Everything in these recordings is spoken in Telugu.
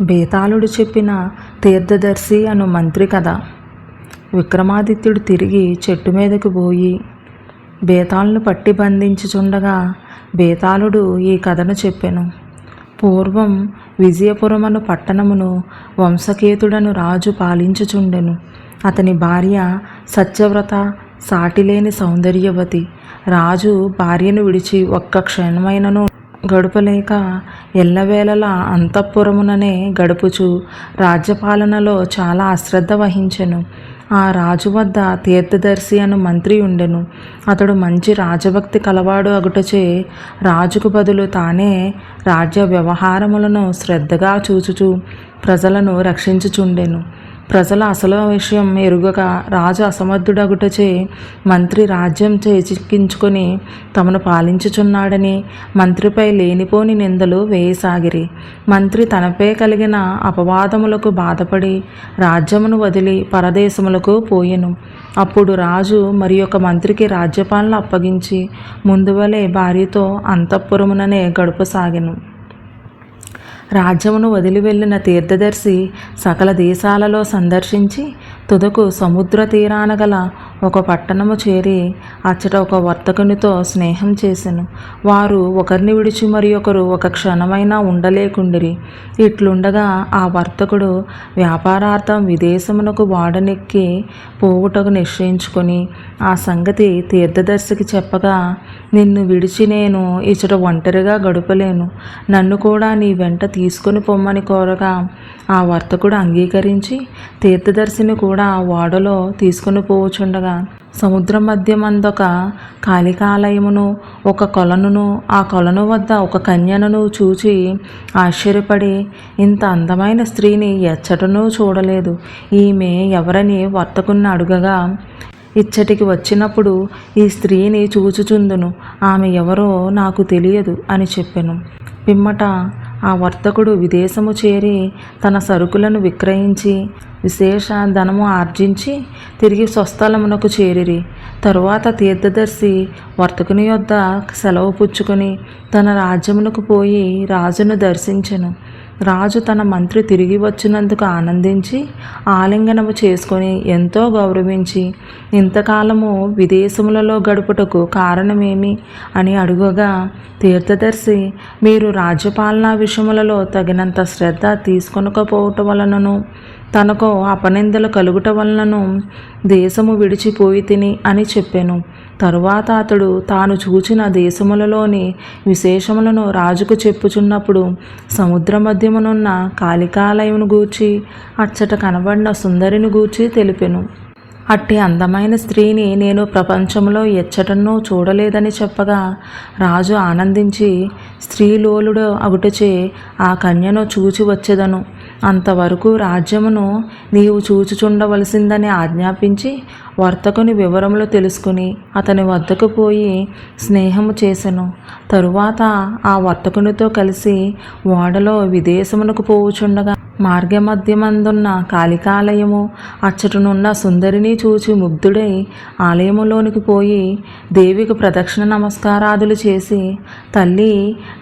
బేతాళుడు చెప్పిన తీర్థదర్శి అను మంత్రి కథ. విక్రమాదిత్యుడు తిరిగి చెట్టు మీదకు పోయి బేతాళును పట్టి బంధించుచుండగా బేతాళుడు ఈ కథను చెప్పెను. పూర్వం విజయపురమను పట్టణమును వంశకేతుడను రాజు పాలించుచుండెను. అతని భార్య సత్యవ్రత సాటిలేని సౌందర్యవతి. రాజు భార్యను విడిచి ఒక్క క్షణమైనను గడుపలేక ఎల్లవేళలా అంతఃపురముననే గడుపుచు రాజ్యపాలనలో చాలా అశ్రద్ధ వహించెను. ఆ రాజు వద్ద తీర్థదర్శి అను మంత్రి ఉండెను. అతడు మంచి రాజభక్తి కలవాడు అగుటచే రాజుకు బదులు తానే రాజ్య వ్యవహారములను శ్రద్ధగా చూచుచు ప్రజలను రక్షించుచుండెను. ప్రజల అసలు విషయం ఎరుగక రాజు అసమర్థుడగుటచే మంత్రి రాజ్యం చేజిక్కించుకొని తమను పాలించుచున్నాడని మంత్రిపై లేనిపోని నిందలు వేయసాగిరి. మంత్రి తనపై కలిగిన అపవాదములకు బాధపడి రాజ్యమును వదిలి పరదేశములకు పోయెను. అప్పుడు రాజు మరి ఒక మంత్రికి రాజ్యపాలన అప్పగించి ముందువలే భార్యతో అంతఃపురముననే గడుపసాగెను. రాజ్యమును వదిలి వెళ్ళిన తీర్థదర్శి సకల దేశాలలో సందర్శించి తుదకు సముద్ర తీరాన గల ఒక పట్టణము చేరి అచ్చట ఒక వర్తకునితో స్నేహం చేసెను. వారు ఒకరిని విడిచి మరి ఒకరు ఒక క్షణమైనా ఉండలేకుండిరి. ఇట్లుండగా ఆ వర్తకుడు వ్యాపారార్థం విదేశమునకు వాడనెక్కి పోవుటకు నిశ్చయించుకొని ఆ సంగతి తీర్థదర్శికి చెప్పగా నిన్ను విడిచి నేను ఇచ్చట ఒంటరిగా గడపలేను. నన్ను కూడా నీ వెంట తీసుకొని పొమ్మని కోరగా ఆ వర్తకుడు అంగీకరించి తీర్థదర్శిని కూడా ఓడలో తీసుకొని పోవచుండగా సముద్రం మధ్యమందొక కాళికాలయమును ఒక కొలనును ఆ కొలను వద్ద ఒక కన్యను చూచి ఆశ్చర్యపడి ఇంత అందమైన స్త్రీని ఎచ్చటనూ చూడలేదు. ఈమె ఎవరని వర్తకుని అడుగగా ఇచ్చటికి వచ్చినప్పుడు ఈ స్త్రీని చూచుచుందును. ఆమె ఎవరో నాకు తెలియదు అని చెప్పెను. పిమ్మట ఆ వర్తకుడు విదేశము చేరి తన సరుకులను విక్రయించి విశేష ధనము ఆర్జించి తిరిగి స్వస్థలమునకు చేరిరి. తరువాత తీర్థదర్శి వర్తకుని యొద్ద సెలవు పుచ్చుకొని తన రాజ్యమునకు పోయి రాజును దర్శించెను. రాజు తన మంత్రి తిరిగి వచ్చినందుకు ఆనందించి ఆలింగనము చేసుకొని ఎంతో గౌరవించి ఇంతకాలము విదేశములలో గడుపుటకు కారణమేమి అని అడుగగా తీర్థదర్శి మీరు రాజ్యపాలనా విషయములలో తగినంత శ్రద్ధ తీసుకొనకపోవటం వలనను తనకు అపనిందలు కలుగుట వలనను దేశము విడిచిపోయి తిని అని చెప్పాను. తరువాత అతడు తాను చూచిన దేశములలోని విశేషములను రాజుకు చెప్పుచున్నప్పుడు సముద్ర మధ్యమునున్న కాళికాలయమును గూర్చి అచ్చట కనబడిన సుందరిని గూర్చి తెలిపెను. అట్టి అందమైన స్త్రీని నేను ప్రపంచంలో ఎచ్చటనో చూడలేదని చెప్పగా రాజు ఆనందించి స్త్రీలోలుడు అగుటచే ఆ కన్యను చూచి వచ్చేదను. అంతవరకు రాజ్యమును నీవు చూచుచుండవలసిందని ఆజ్ఞాపించి వర్తకుని వివరములు తెలుసుకుని అతని వద్దకు పోయి స్నేహము చేసెను. తరువాత ఆ వర్తకునితో కలిసి ఓడలో విదేశమునకు పోవుచుండగా మార్గమధ్యమందున్న కాళికాలయము అచ్చటనున్న సుందరిని చూచి ముగ్ధుడై ఆలయములోనికి పోయి దేవికి ప్రదక్షిణ నమస్కారాదులు చేసి తల్లి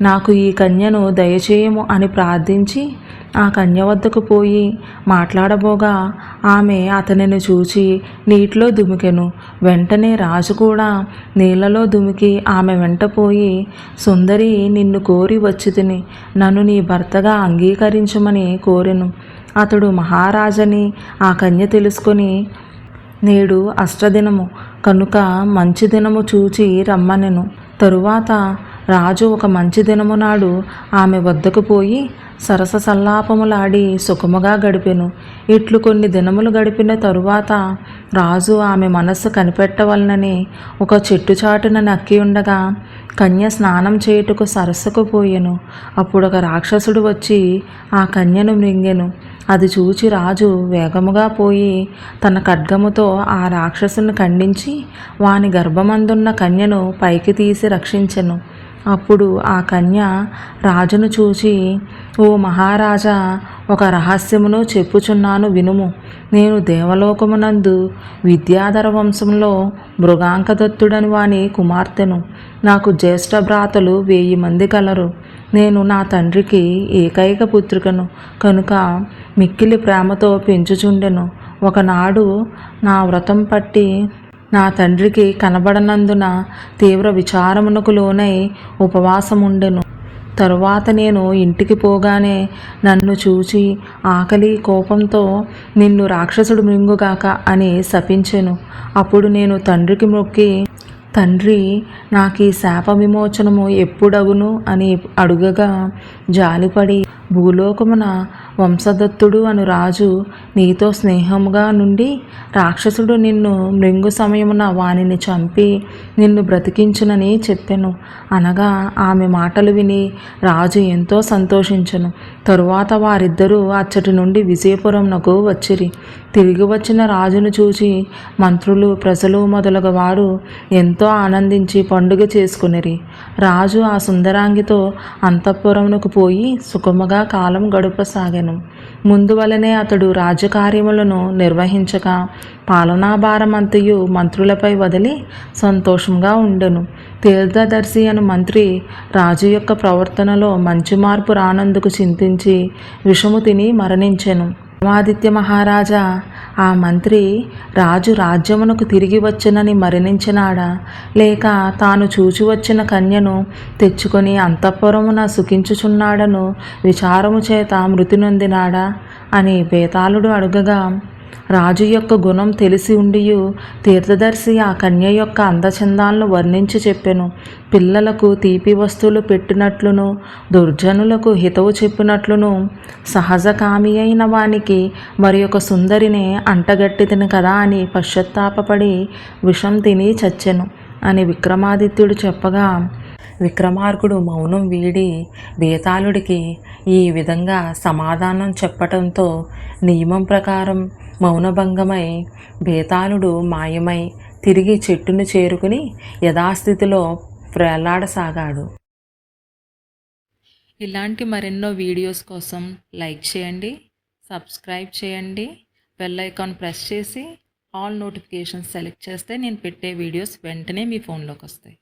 నాకు ఈ కన్యను దయచేయము అని ప్రార్థించి ఆ కన్య వద్దకు పోయి మాట్లాడబోగా ఆమె అతనిని చూచి నీటిలో దుమికెను. వెంటనే రాజు కూడా నీళ్ళలో దుమికి ఆమె వెంట పోయి సుందరి నిన్ను కోరి వచ్చితిని. నన్ను నీ భర్తగా అంగీకరించమని కోరెను. అతడు మహారాజని ఆ కన్య తెలుసుకొని నేడు అష్టదినము. కనుక మంచి దినము చూచి రమ్మనెను. తరువాత రాజు ఒక మంచి దినము నాడు ఆమె వద్దకు పోయి సరస సల్లాపములాడి సుఖముగా గడిపెను. ఇట్లు కొన్ని దినములు గడిపిన తరువాత రాజు ఆమె మనస్సు కనిపెట్టవలనని ఒక చెట్టు చాటున నక్కి ఉండగా కన్య స్నానం చేయుటకు సరస్సుకు పోయెను. అప్పుడు ఒక రాక్షసుడు వచ్చి ఆ కన్యను మృంగెను. అది చూచి రాజు వేగముగా పోయి తన ఖడ్గముతో ఆ రాక్షసుని ఖండించి వాని గర్భమందున్న కన్యను పైకి తీసి రక్షించెను. అప్పుడు ఆ కన్య రాజును చూసి ఓ మహారాజా ఒక రహస్యమును చెప్పుచున్నాను వినుము. నేను దేవలోకమునందు విద్యాధర వంశంలో మృగాంకదత్తుడని వాని కుమార్తెను. నాకు జ్యేష్ఠ భ్రాతలు వెయ్యి మంది కలరు. నేను నా తండ్రికి ఏకైక పుత్రికను. కనుక మిక్కిలి ప్రేమతో పెంచుచుండెను. ఒకనాడు నా వ్రతం పట్టి నా తండ్రికి కనబడనందున తీవ్ర విచారమునకు లోనై ఉపవాసముండెను. తరువాత నేను ఇంటికి పోగానే నన్ను చూచి ఆకలి కోపంతో నిన్ను రాక్షసుడు మృంగుగాక అని శపించెను. అప్పుడు నేను తండ్రికి మొక్కి తండ్రి నాకు ఈ శాప విమోచనము ఎప్పుడగును? అని అడుగగా జాలిపడి భూలోకమున వంశదత్తుడు అను రాజు నీతో స్నేహముగా నుండి రాక్షసుడు నిన్ను మృంగు సమయమున వానిని చంపి నిన్ను బ్రతికించునని చెప్పెను. అనగా ఆమె మాటలు విని రాజు ఎంతో సంతోషించను. తరువాత వారిద్దరూ అచ్చటి నుండి విజయపురంనకు వచ్చిరి. తిరిగి వచ్చిన రాజును చూచి మంత్రులు ప్రజలు మొదలగు వారు ఎంతో ఆనందించి పండుగ చేసుకునిరి. రాజు ఆ సుందరాంగితో అంతఃపురమునకు పోయి సుఖముగా కాలం గడుపసాగాను. ముందు వలనే అతడు రాజకార్యములను నిర్వహించక పాలనాభారమంతయు మంత్రులపై వదిలి సంతోషంగా ఉండెను. తీర్థదర్శి అను మంత్రి రాజు యొక్క ప్రవర్తనలో మంచి మార్పు రానందుకు చింతించి విషము తిని మరణించెను. విక్రమాదిత్య మహారాజా ఆ మంత్రి రాజు రాజ్యమునకు తిరిగి వచ్చునని మరణించినాడా. లేక తాను చూచి వచ్చిన కన్యను తెచ్చుకొని అంతఃపురమున సుఖించుచున్నాడను విచారము చేత మృతి నొందినాడా అని బేతాళుడు అడుగగా రాజు యొక్క గుణం తెలిసి ఉండియు. తీర్థదర్శి ఆ కన్య యొక్క అందచందాలను వర్ణించి చెప్పెను. పిల్లలకు తీపి వస్తువులు పెట్టినట్లును దుర్జనులకు హితవు చెప్పినట్లును. సహజకామి అయిన వానికి మరి ఒక సుందరిని అంటగట్టితిని కదా అని పశ్చత్తాపడి విషం తిని చచ్చెను అని విక్రమాదిత్యుడు చెప్పగా విక్రమార్కుడు మౌనం వీడి బేతాళుడికి ఈ విధంగా సమాధానం చెప్పటంతో నియమం ప్రకారం మౌనభంగమై బేతాళుడు మాయమై తిరిగి చెట్టును చేరుకుని యథాస్థితిలో ప్రేలాడసాగాడు ఇలాంటి మరెన్నో వీడియోస్ కోసం లైక్ చేయండి సబ్స్క్రైబ్ చేయండి బెల్ ఐకాన్ ప్రెస్ చేసి ఆల్ నోటిఫికేషన్స్ సెలెక్ట్ చేస్తే నేను పెట్టే వీడియోస్ వెంటనే మీ ఫోన్లోకి వస్తాయి.